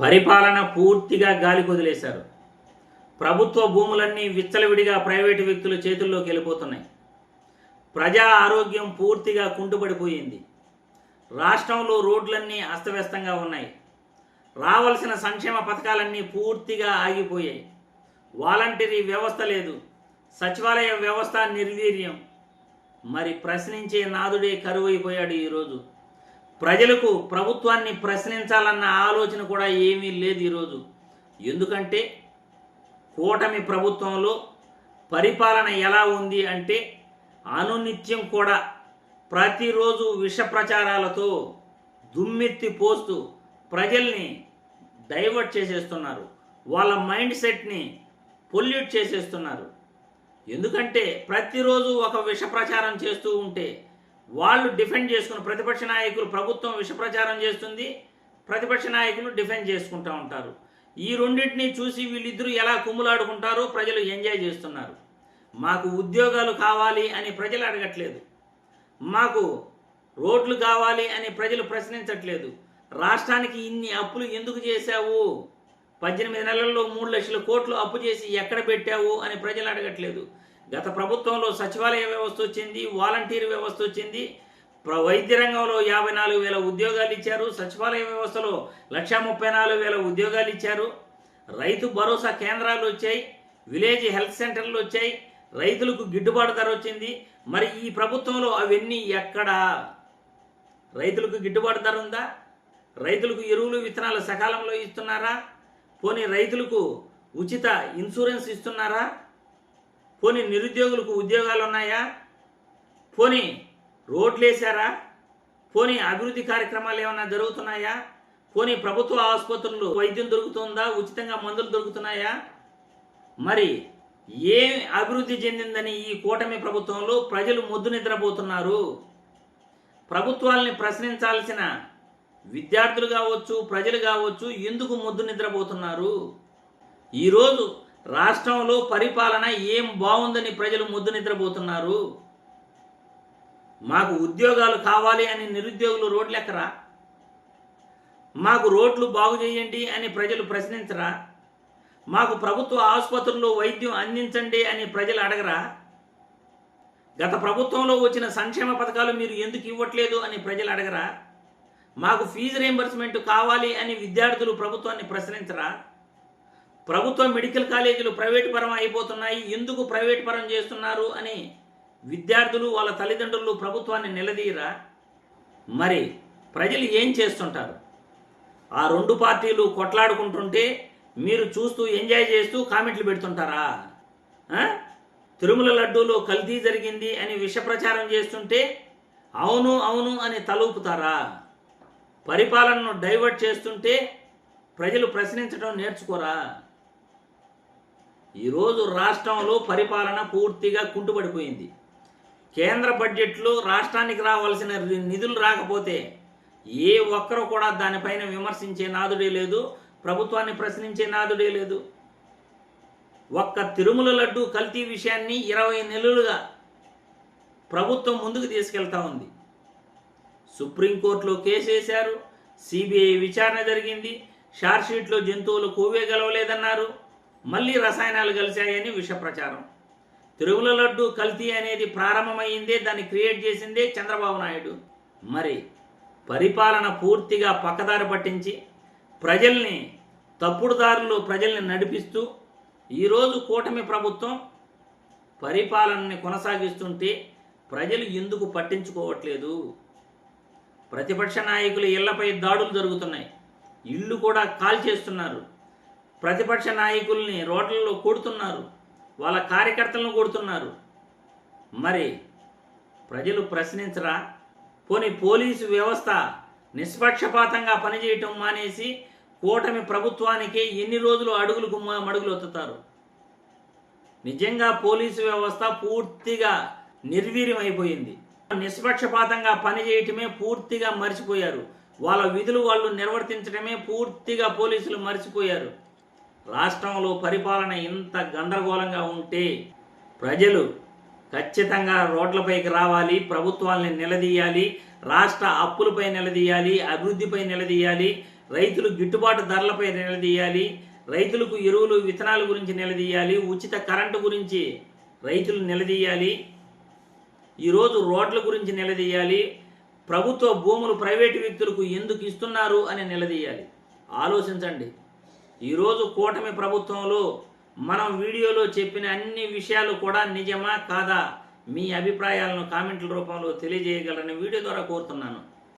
పరిపాలన పూర్తిగా గాలి కొదిలేశారు. ప్రభుత్వ భూములన్నీ విచ్చలవిడిగా ప్రైవేటు వ్యక్తుల చేతుల్లోకి వెళ్ళిపోతున్నాయి. ప్రజా ఆరోగ్యం పూర్తిగా కుంటుపడిపోయింది. రాష్ట్రంలో రోడ్లన్నీ అస్తవ్యస్తంగా ఉన్నాయి. రావలసిన సంక్షేమ పథకాలన్నీ పూర్తిగా ఆగిపోయాయి. వాలంటరీ వ్యవస్థ లేదు. సచివాలయ వ్యవస్థ నిర్వీర్యం. మరి ప్రశ్నించే నాదుడే కరువైపోయాడు ఈరోజు. ప్రజలకు ప్రభుత్వాన్ని ప్రశ్నించాలన్న ఆలోచన కూడా ఏమీ లేదు ఈరోజు. ఎందుకంటే కూటమి ప్రభుత్వంలో పరిపాలన ఎలా ఉంది అంటే అనునిత్యం కూడా ప్రతిరోజు విష ప్రచారాలతో దుమ్మెత్తి పోస్తూ ప్రజల్ని డైవర్ట్ చేసేస్తున్నారు. వాళ్ళ మైండ్ సెట్ని పొల్యూట్ చేసేస్తున్నారు. ఎందుకంటే ప్రతిరోజు ఒక విష ప్రచారం చేస్తూ ఉంటే వాళ్ళు డిఫెండ్ చేసుకుని ప్రతిపక్ష నాయకులు ప్రభుత్వం విషప్రచారం చేస్తుంది ప్రతిపక్ష నాయకులు డిఫెండ్ చేసుకుంటూ ఉంటారు. ఈ రెండింటిని చూసి వీళ్ళిద్దరూ ఎలా కుమ్ములాడుకుంటారో ప్రజలు ఎంజాయ్ చేస్తున్నారు. మాకు ఉద్యోగాలు కావాలి అని ప్రజలు అడగట్లేదు. మాకు రోడ్లు కావాలి అని ప్రజలు ప్రశ్నించట్లేదు. రాష్ట్రానికి ఇన్ని అప్పులు ఎందుకు చేశావు? పద్దెనిమిది నెలల్లో మూడు లక్షల కోట్లు అప్పు చేసి ఎక్కడ పెట్టావు అని ప్రజలు అడగట్లేదు. గత ప్రభుత్వంలో సచివాలయ వ్యవస్థ వచ్చింది వాలంటీర్ వ్యవస్థ వచ్చింది. ప్ర- వైద్య రంగంలో యాభై నాలుగు వేల ఉద్యోగాలు ఇచ్చారు. సచివాలయ వ్యవస్థలో లక్షా ముప్పై నాలుగు వేల ఉద్యోగాలు ఇచ్చారు. రైతు భరోసా కేంద్రాలు వచ్చాయి. విలేజ్ హెల్త్ సెంటర్లు వచ్చాయి. రైతులకు గిట్టుబాటు ధర వచ్చింది. మరి ఈ ప్రభుత్వంలో అవన్నీ ఎక్కడా? రైతులకు గిట్టుబాటు ధర ఉందా? రైతులకు ఎరువులు విత్తనాలు సకాలంలో ఇస్తున్నారా? పోనీ రైతులకు ఉచిత ఇన్సూరెన్స్ ఇస్తున్నారా? పోనీ నిరుద్యోగులకు ఉద్యోగాలు ఉన్నాయా పోనీ రోడ్లు వేశారా పోనీ అభివృద్ధి కార్యక్రమాలు ఏమైనా జరుగుతున్నాయా? పోనీ ప్రభుత్వ ఆసుపత్రులు వైద్యం దొరుకుతుందా? ఉచితంగా మందులు దొరుకుతున్నాయా? మరి ఏం అభివృద్ధి చెందిందని ఈ కూటమి ప్రభుత్వంలో ప్రజలు మొద్దు నిద్రపోతున్నారు? ప్రభుత్వాల్ని ప్రశ్నించాల్సిన విద్యార్థులు కావచ్చు ప్రజలు కావచ్చు ఎందుకు మొద్దు నిద్రపోతున్నారు? ఈరోజు రాష్ట్రంలో పరిపాలన ఏం బాగుందని ప్రజలు ముద్దు నిద్రపోతున్నారు? మాకు ఉద్యోగాలు కావాలి అని నిరుద్యోగులు రోడ్లెక్కరా మాకు రోడ్లు బాగు చేయండి అని ప్రజలు ప్రశ్నించరా? మాకు ప్రభుత్వ ఆసుపత్రుల్లో వైద్యం అందించండి అని ప్రజలు అడగరా? గత ప్రభుత్వంలో వచ్చిన సంక్షేమ పథకాలు మీరు ఎందుకు ఇవ్వట్లేదు అని ప్రజలు అడగరా? మాకు ఫీజు రీంబర్స్మెంట్ కావాలి అని విద్యార్థులు ప్రభుత్వాన్ని ప్రశ్నించరా? ప్రభుత్వ మెడికల్ కాలేజీలు ప్రైవేట్ పరం అయిపోతున్నాయి. ఎందుకు ప్రైవేట్ పరం చేస్తున్నారు అని విద్యార్థులు వాళ్ళ తల్లిదండ్రులు ప్రభుత్వాన్ని నిలదీయరా? మరి ప్రజలు ఏం చేస్తుంటారు? ఆ రెండు పార్టీలు కొట్లాడుకుంటుంటే మీరు చూస్తూ ఎంజాయ్ చేస్తూ కామెంట్లు పెడుతుంటారా? తిరుమల లడ్డూలో కల్తీ జరిగింది అని విష ప్రచారం చేస్తుంటే అవును అవును అని తలూపుతారా? పరిపాలనను డైవర్ట్ చేస్తుంటే ప్రజలు ప్రశ్నించడం నేర్చుకోరా? ఈరోజు రాష్ట్రంలో పరిపాలన పూర్తిగా కుంటుపడిపోయింది. కేంద్ర బడ్జెట్లో రాష్ట్రానికి రావాల్సిన నిధులు రాకపోతే ఏ ఒక్కరు కూడా దానిపైన విమర్శించే నాదుడే లేదు ప్రభుత్వాన్ని ప్రశ్నించే నాదుడే లేదు. ఒక్క తిరుమల లడ్డు కల్తీ విషయాన్ని ఇరవై నెలలుగా ప్రభుత్వం ముందుకు తీసుకెళ్తా ఉంది. సుప్రీంకోర్టులో కేసు వేశారు సిబిఐ విచారణ జరిగింది షార్ట్షీట్లో జంతువులు కొవ్వే గెలవలేదన్నారు. మళ్ళీ రసాయనాలు కలిశాయని విష ప్రచారం తిరుగుల లడ్డు కల్తీ అనేది ప్రారంభమైందే దాన్ని క్రియేట్ చేసిందే చంద్రబాబు నాయుడు. మరి పరిపాలన పూర్తిగా పక్కదారి పట్టించి ప్రజల్ని తప్పుడు దారులు ప్రజల్ని నడిపిస్తూ ఈరోజు కూటమి ప్రభుత్వం పరిపాలనని కొనసాగిస్తుంటే ప్రజలు ఎందుకు పట్టించుకోవట్లేదు? ప్రతిపక్ష నాయకుల ఇళ్ళపై దాడులు జరుగుతున్నాయి. ఇళ్ళు కూడా కాల్ చేస్తున్నారు ప్రతిపక్ష నాయకుల్ని రోడ్లలో కొడుతున్నారు. వాళ్ళ కార్యకర్తలను కొడుతున్నారు. మరి ప్రజలు ప్రశ్నించరా? పోనీ పోలీసు వ్యవస్థ నిష్పక్షపాతంగా పనిచేయటం మానేసి కూటమి ప్రభుత్వానికి ఎన్ని రోజులు అడుగులకు గుమ్మ మడుగులు ఒత్తుతారు నిజంగా పోలీసు వ్యవస్థ పూర్తిగా నిర్వీర్యం అయిపోయింది నిష్పక్షపాతంగా పనిచేయటమే పూర్తిగా మర్చిపోయారు. వాళ్ళ విధులు వాళ్ళు నిర్వర్తించడమే పూర్తిగా పోలీసులు మర్చిపోయారు. రాష్ట్రంలో పరిపాలన ఇంత గందరగోళంగా ఉంటే ప్రజలు ఖచ్చితంగా రోడ్లపైకి రావాలి ప్రభుత్వాల్ని నిలదీయాలి రాష్ట్ర అప్పులపై నిలదీయాలి అభివృద్ధిపై నిలదీయాలి రైతులు గిట్టుబాటు ధరలపై నిలదీయాలి రైతులకు ఎరువులు విత్తనాల గురించి నిలదీయాలి ఉచిత కరెంటు గురించి రైతులు నిలదీయాలి ఈరోజు రోడ్ల గురించి నిలదీయాలి ప్రభుత్వ భూములు ప్రైవేటు వ్యక్తులకు ఎందుకు ఇస్తున్నారు అని నిలదీయాలి. ఆలోచించండి. ఈరోజు కూటమి ప్రభుత్వంలో మనం వీడియోలో చెప్పిన అన్ని విషయాలు కూడా నిజమా కాదా? మీ అభిప్రాయాలను కామెంట్ల రూపంలో తెలియజేయగలరని వీడియో ద్వారా కోరుతున్నాను.